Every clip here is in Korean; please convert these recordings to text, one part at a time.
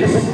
Peace.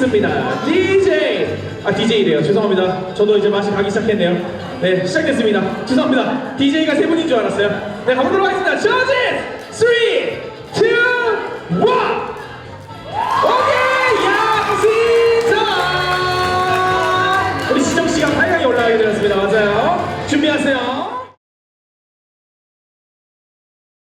하겠습니다. DJ 아 DJ래요. 죄송합니다. 저도 이제 맛이 가기 시작했네요. 네 시작됐습니다. 죄송합니다. DJ가 세 분인 줄 알았어요. 네 가보도록 하겠습니다. 저진 3, 2, 1 오케이 양진성 우리 시정 씨가 8강에 올라가게 되었습니다. 맞아요.